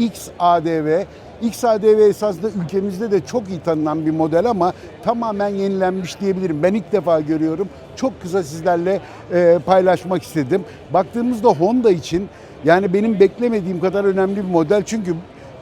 XADV. XADV esasında ülkemizde de çok iyi tanınan bir model ama tamamen yenilenmiş diyebilirim. Ben ilk defa görüyorum. Çok kısa sizlerle e, paylaşmak istedim. Baktığımızda Honda için yani benim beklemediğim kadar önemli bir model. Çünkü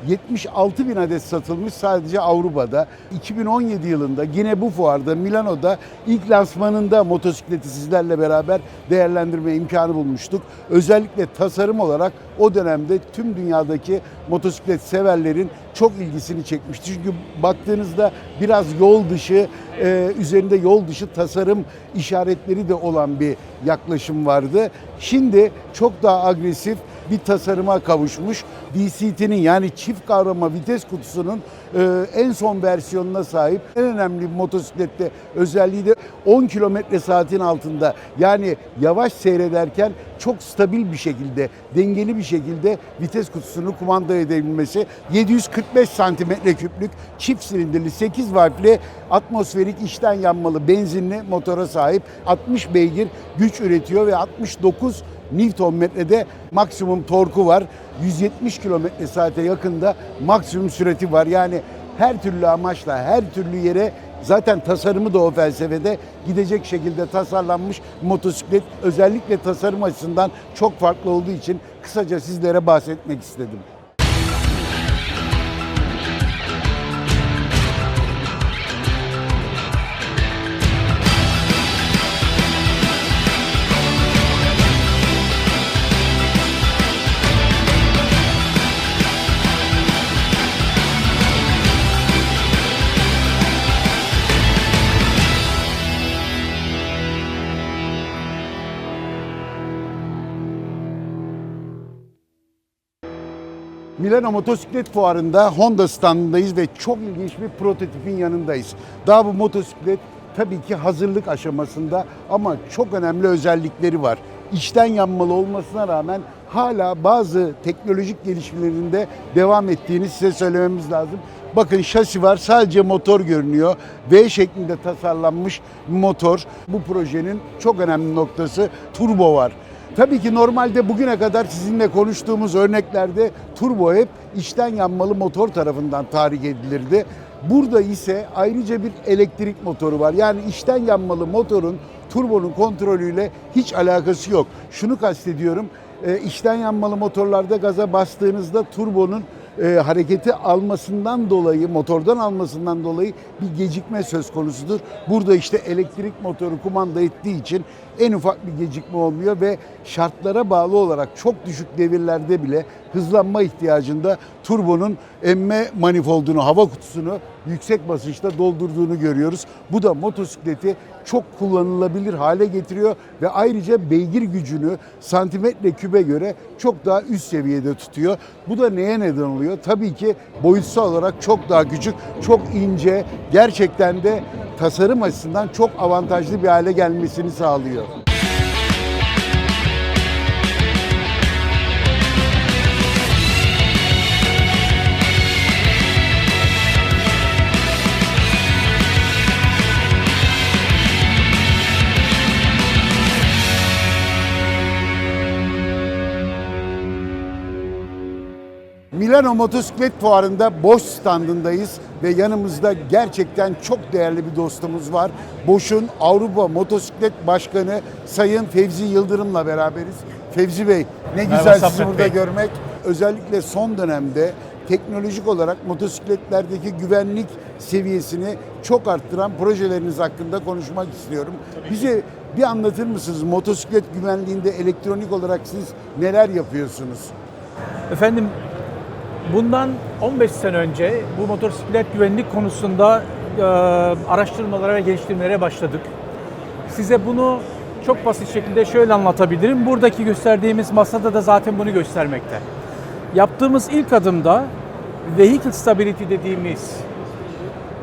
76 bin adet satılmış sadece Avrupa'da. 2017 yılında yine bu fuarda Milano'da ilk lansmanında motosikleti sizlerle beraber değerlendirme imkanı bulmuştuk. Özellikle tasarım olarak o dönemde tüm dünyadaki motosiklet severlerin çok ilgisini çekmişti. Çünkü baktığınızda biraz yol dışı, e, üzerinde yol dışı tasarım işaretleri de olan bir yaklaşım vardı. Şimdi çok daha agresif bir tasarıma kavuşmuş. DCT'nin yani çift kavrama vites kutusunun e, en son versiyonuna sahip en önemli motosiklette özelliği de 10 kilometre saatin altında yani yavaş seyrederken çok stabil bir şekilde, dengeli bir şekilde vites kutusunu kumanda edebilmesi. 745 santimetre küplük çift silindirli 8 valvli atmosferik içten yanmalı benzinli motora sahip 60 beygir güç üretiyor ve 69 Newton metrede maksimum torku var. 170 kilometre saate yakında maksimum sürati var. Yani her türlü amaçla, her türlü yere zaten tasarımı da o felsefede gidecek şekilde tasarlanmış motosiklet. Özellikle tasarım açısından çok farklı olduğu için kısaca sizlere bahsetmek istedim. Milano Motosiklet Fuarı'nda Honda standındayız ve çok ilginç bir prototipin yanındayız. Daha bu motosiklet tabii ki hazırlık aşamasında ama çok önemli özellikleri var. İçten yanmalı olmasına rağmen hala bazı teknolojik gelişmelerinde devam ettiğini size söylememiz lazım. Bakın şasi var sadece motor görünüyor. V şeklinde tasarlanmış motor. Bu projenin çok önemli noktası turbo var. Tabii ki normalde bugüne kadar sizinle konuştuğumuz örneklerde turbo hep içten yanmalı motor tarafından tahrik edilirdi. Burada ise ayrıca bir elektrik motoru var. Yani içten yanmalı motorun turbonun kontrolüyle hiç alakası yok. Şunu kastediyorum. E, içten yanmalı motorlarda gaza bastığınızda turbonun e, hareketi almasından dolayı, motordan almasından dolayı bir gecikme söz konusudur. Burada işte elektrik motoru kumanda ettiği için en ufak bir gecikme olmuyor ve şartlara bağlı olarak çok düşük devirlerde bile hızlanma ihtiyacında turbonun emme manifoldunu, hava kutusunu yüksek basınçta doldurduğunu görüyoruz. Bu da motosikleti çok kullanılabilir hale getiriyor ve ayrıca beygir gücünü santimetre kübe göre çok daha üst seviyede tutuyor. Bu da neye neden oluyor? Tabii ki boyutsal olarak çok daha küçük, çok ince, gerçekten de tasarım açısından çok avantajlı bir hale gelmesini sağlıyor. Milano Motosiklet Fuarı'nda Bosch standındayız ve yanımızda gerçekten çok değerli bir dostumuz var. Bosch'un Avrupa Motosiklet Başkanı Sayın Fevzi Yıldırım'la beraberiz. Fevzi Bey ne güzel Merhaba sizi Saffet burada Bey. görmek. Özellikle son dönemde teknolojik olarak motosikletlerdeki güvenlik seviyesini çok arttıran projeleriniz hakkında konuşmak istiyorum. Bize bir anlatır mısınız motosiklet güvenliğinde elektronik olarak siz neler yapıyorsunuz? Efendim bundan 15 sene önce bu motosiklet güvenlik konusunda e, araştırmalara ve geliştirmelere başladık. Size bunu çok basit şekilde şöyle anlatabilirim. Buradaki gösterdiğimiz masada da zaten bunu göstermekte. Yaptığımız ilk adımda vehicle stability dediğimiz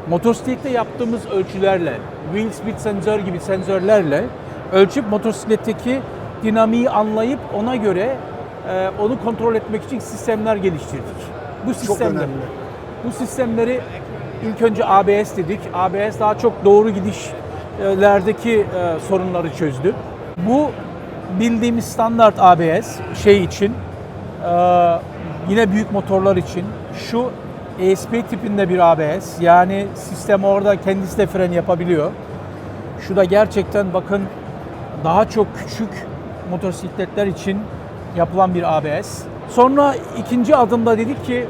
motosiklette yaptığımız ölçülerle, wheel speed sensör gibi sensörlerle ölçüp motosikletteki dinamiği anlayıp ona göre e, onu kontrol etmek için sistemler geliştirdik. Bu sistemler, bu sistemleri ilk önce ABS dedik. ABS daha çok doğru gidişlerdeki e, sorunları çözdü. Bu bildiğimiz standart ABS şey için e, yine büyük motorlar için şu ESP tipinde bir ABS yani sistem orada kendisi de fren yapabiliyor. Şu da gerçekten bakın daha çok küçük motosikletler için yapılan bir ABS. Sonra ikinci adımda dedik ki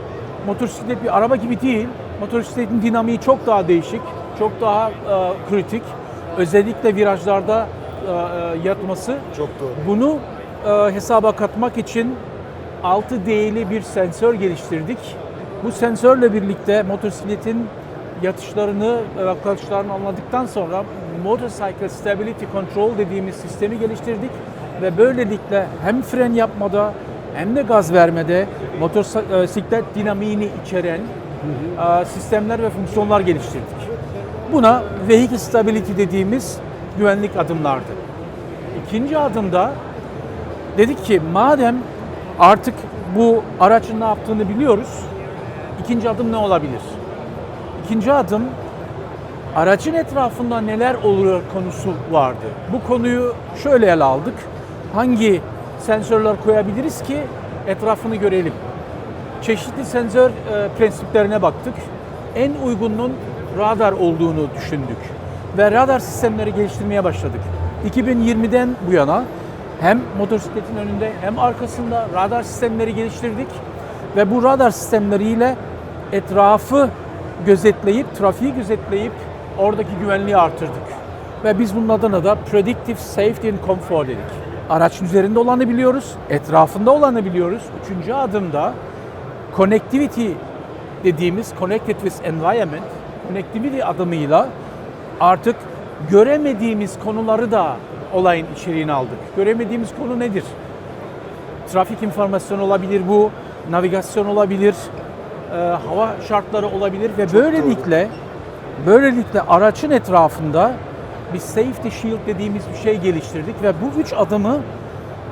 motosiklet bir araba gibi değil. Motosikletin dinamiği çok daha değişik, çok daha e, kritik. Özellikle virajlarda e, e, yatması. Çok doğru. Bunu e, hesaba katmak için 6D'li bir sensör geliştirdik. Bu sensörle birlikte motosikletin yatışlarını ve kalkışlarını anladıktan sonra Motorcycle Stability Control dediğimiz sistemi geliştirdik ve böylelikle hem fren yapmada hem de gaz vermede motosiklet dinamiğini içeren e, sistemler ve fonksiyonlar geliştirdik. Buna Vehicle Stability dediğimiz güvenlik adımlardı. İkinci adımda dedik ki madem artık bu aracın ne yaptığını biliyoruz, ikinci adım ne olabilir? İkinci adım aracın etrafında neler oluyor konusu vardı. Bu konuyu şöyle ele aldık. Hangi sensörler koyabiliriz ki etrafını görelim? Çeşitli sensör e, prensiplerine baktık. En uygunun radar olduğunu düşündük ve radar sistemleri geliştirmeye başladık. 2020'den bu yana hem motosikletin önünde hem arkasında radar sistemleri geliştirdik ve bu radar sistemleriyle etrafı gözetleyip, trafiği gözetleyip oradaki güvenliği artırdık. Ve biz bunun adına da Predictive Safety and Comfort dedik. Araçın üzerinde olanı biliyoruz, etrafında olanı biliyoruz. Üçüncü adımda connectivity dediğimiz Connected with Environment, connectivity adımıyla artık göremediğimiz konuları da olayın içeriğine aldık. Göremediğimiz konu nedir? Trafik informasyonu olabilir bu, navigasyon olabilir, e, hava şartları olabilir ve böylelikle böylelikle aracın etrafında bir safety shield dediğimiz bir şey geliştirdik ve bu üç adımı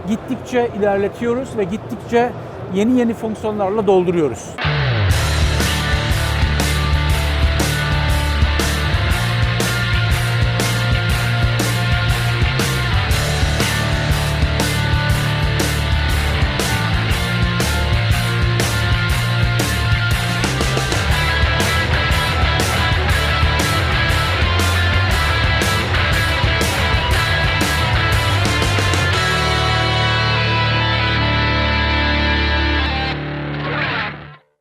gittikçe ilerletiyoruz ve gittikçe yeni yeni fonksiyonlarla dolduruyoruz.